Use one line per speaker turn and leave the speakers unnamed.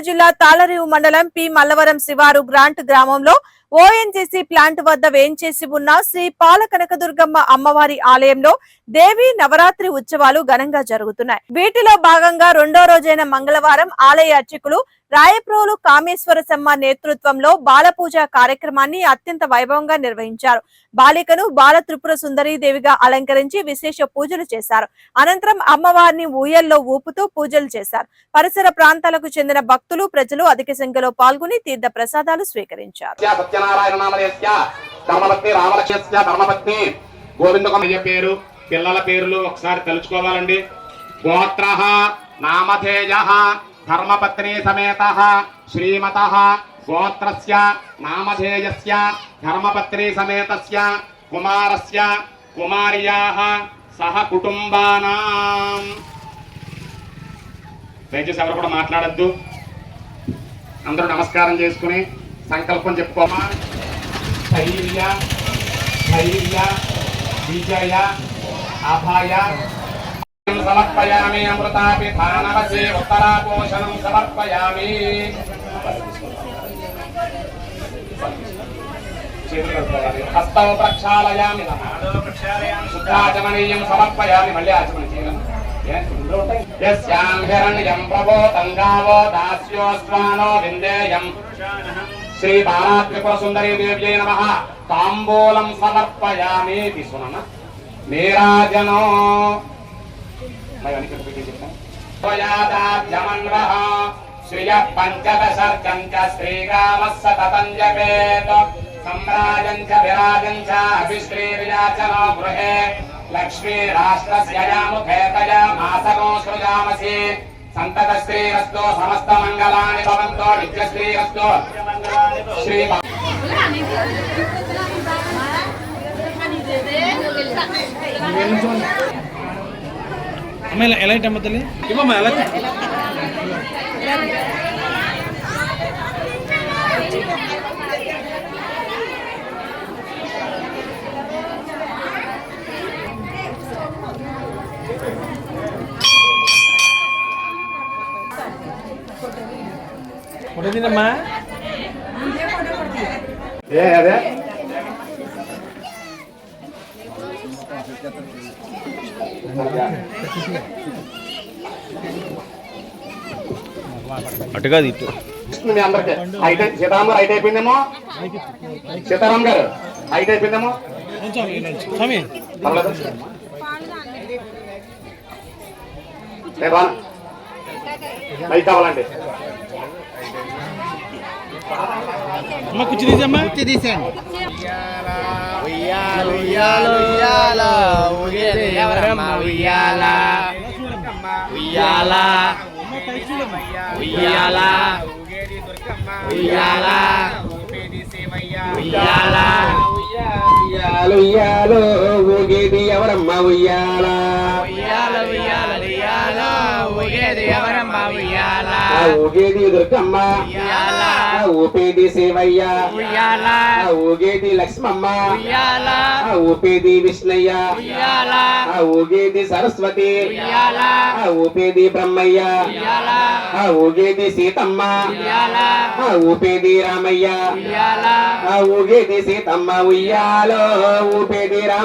జిల్లా తాళరేవు మండలం పి మల్లవరం శివారు గ్రాంట్ గ్రామంలో ఓఎన్జీసీ ప్లాంట్ వద్ద వేంచేసి ఉన్న శ్రీ పాల కనకదుర్గమ్మ అమ్మవారి ఆలయంలో దేవి నవరాత్రి ఉత్సవాలు ఘనంగా జరుగుతున్నాయి. వీటిలో భాగంగా రెండో రోజైన మంగళవారం ఆలయ అర్చకులు రాయప్రోలు కామేశ్వర శర్మ నేతృత్వంలో బాలపూజ కార్యక్రమాన్ని అత్యంత వైభవంగా నిర్వహించారు. బాలికను బాల త్రిపుర సుందరీ దేవిగా అలంకరించి విశేష పూజలు చేశారు. అనంతరం అమ్మవారిని ఊయల్లో ఊపుతూ పూజలు చేశారు. పరిసర ప్రాంతాలకు చెందిన భక్తులు ప్రజలు అధిక సంఖ్యలో పాల్గొని తీర్థ ప్రసాదాలు స్వీకరించారు
సత్య సత్యనారాయణ నామధేస్య ధర్మపత్ని. రామలక్ష్మస్య ధర్మపత్ని గోవిందకమయ్య పేరు పిల్లల పేర్లు ఒకసారి తలుచుకోవాలండి. గోత్ర నామధేయ ధర్మపత్ని సమేత శ్రీమత గోత్రస్య నామధేయస్య ధర్మపత్ని సమేతస్య కుమారస్య కుమార్యా సహ కుటుంబానాం. దయచేసి ఎవరు కూడా మాట్లాడద్దు. అందరూ నమస్కారం చేసుకుని సంకల్పం చెప్పుకోమా? ధైర్య ధైర్య విజయ అభయ. సమర్పయామి అమృతాపి ధానవసే ఉత్తరాపోషణం సమర్పయామి. చేతులు కడుక్కోవాలి. హస్తౌ ప్రక్షాళయామి శుద్ధాచమనీయం సమర్పయామి. మళ్ళీ ఆచమనం చేయాలి. యస్యాం హిరణ్యం ప్రభో తంగావో దాస్యోస్వానో విందేయం. శ్రీ బాలాత్రిపుర సుందరి దేవ్యై నమ తాంబూలం సమర్పయామి తీసుకున్నా నీరాజనో శ్రియ పంచదశర్కం చ సతతం సమ్రాజం చ విరాజం చ అభిశ్రీ గృహే. లక్ష్మీ రాష్ట్రస్య యాముఖే సృజామసి. సంతత శ్రీరస్తో సమస్త మంగళాని భవంతో నిత్య శ్రీరస్తో శ్రీ
అమ్మాయి ఎలా ఎలైట్ అమ్మ తల్లి ఇవ్వమ్మా ఎలా ఫోటో తినమ్మా
ఏ అదే
అటు కాదు ఇటు
మీ అందరికి. హైట్ సీతారాం గారు హైట్ అయిపోయిందేమో? సీతారాం గారు హైట్ అయిపోయిందేమో? పర్లేదు పైకి కావాలండి.
అమ్మ కుర్చీ తీసమ్మా కుర్చీ తీసేయండి
ఉయ్యాలు ఉయ్యాలు ఊగేది ఎవరమ్మ ఉయ్యాల. ఆ ఊగేది దుర్గమ్మ. ఆ ఊపేది శివయ్య. ఆ ఊగేది లక్ష్మమ్మ. ఆ ఊపేది విష్ణయ్య. ఊగేది సరస్వతి. ఊపేది బ్రహ్మయ్య. ఆ ఊగేది సీతమ్మ. ఆ ఊపేది రామయ్య. ఆ ఊగేది సీతమ్మ. ఉయ్యాలో ఊపేది రామయ్య.